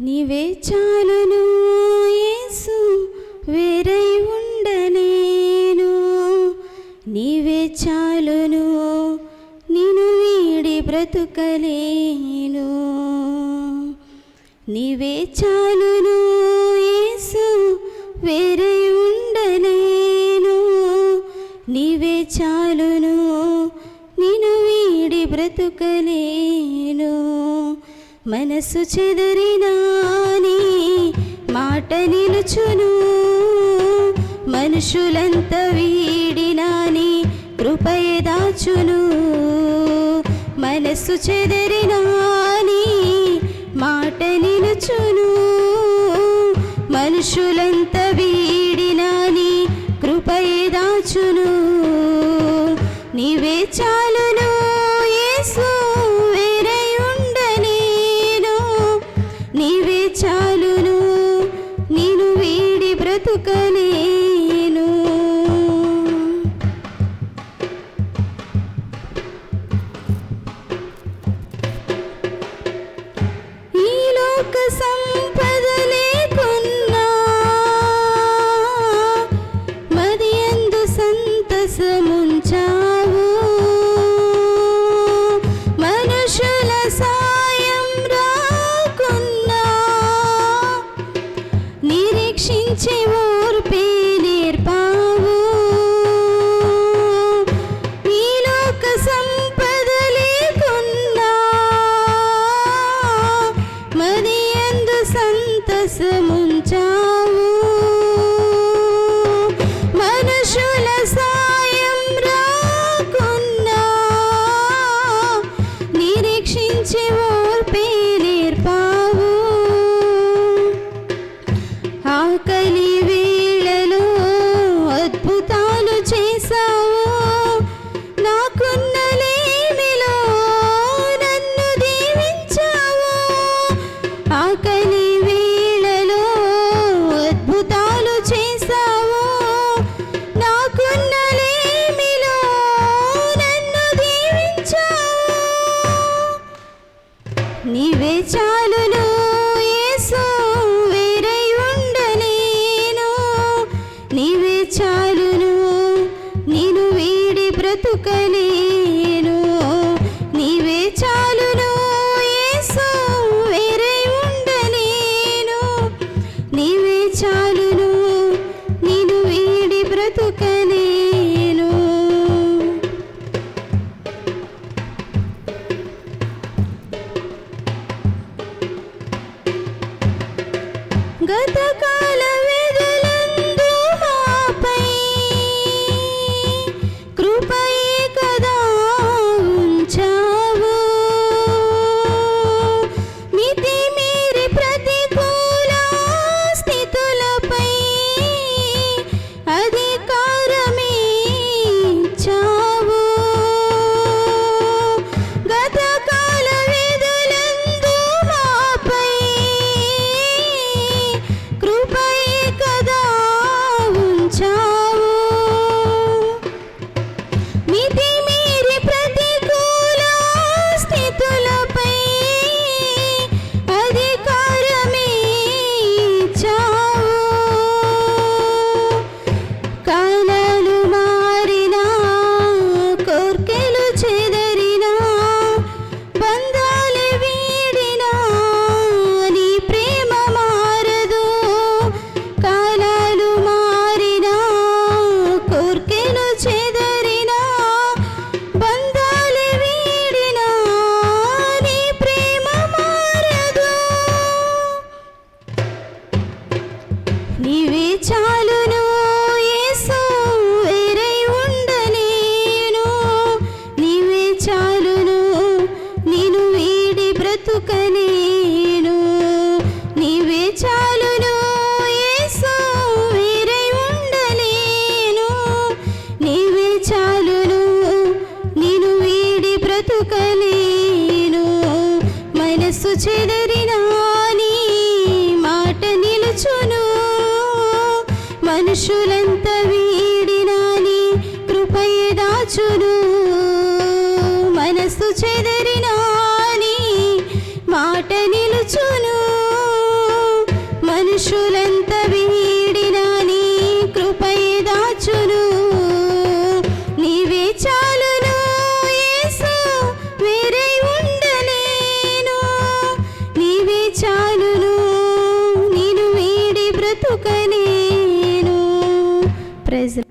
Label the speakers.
Speaker 1: నీవే చాలును యేసు వేరై ఉండనేను నీవే చాలును నిను వీడి బ్రతుకలేను. నీవే చాలును యేసు వేరై ఉండలేను. నీవే చాలును నిను వీడి బ్రతుకలే మనసు చెదరినాని మాట నిలుచును. మనుషులంత వీడినాని కృపయ దాచును. మనసు చెదరినాని మాట నిలుచును. మనుషులంత వీడినాని కృపయ దాచును. నీవే చాలును చాలును నేను వీడి బ్రతుకలేను. ఈ లోక సంపద లేకున్నా మది ఎందు సంతసముంచావు నిరీక్షించి ಆಕಲಿವೆ వీడి నీవే చాలును యేసు వేరై ఉండలేను నీవే చాలును నేను వీడి బ్రతుకలేను నీవే చాలును యేసు వేరై ఉండలేను నీవే చాలును నేను వీడి బ్రతుకలేను మనసు చెదరినా నీ మాట నిలుచును. మనుషులంత వీడినాని కృపయ దాచును. మనసు చెదరినాని మాట నిలుచును. నేను వీడి బ్రతుకలేను ప్రైజ్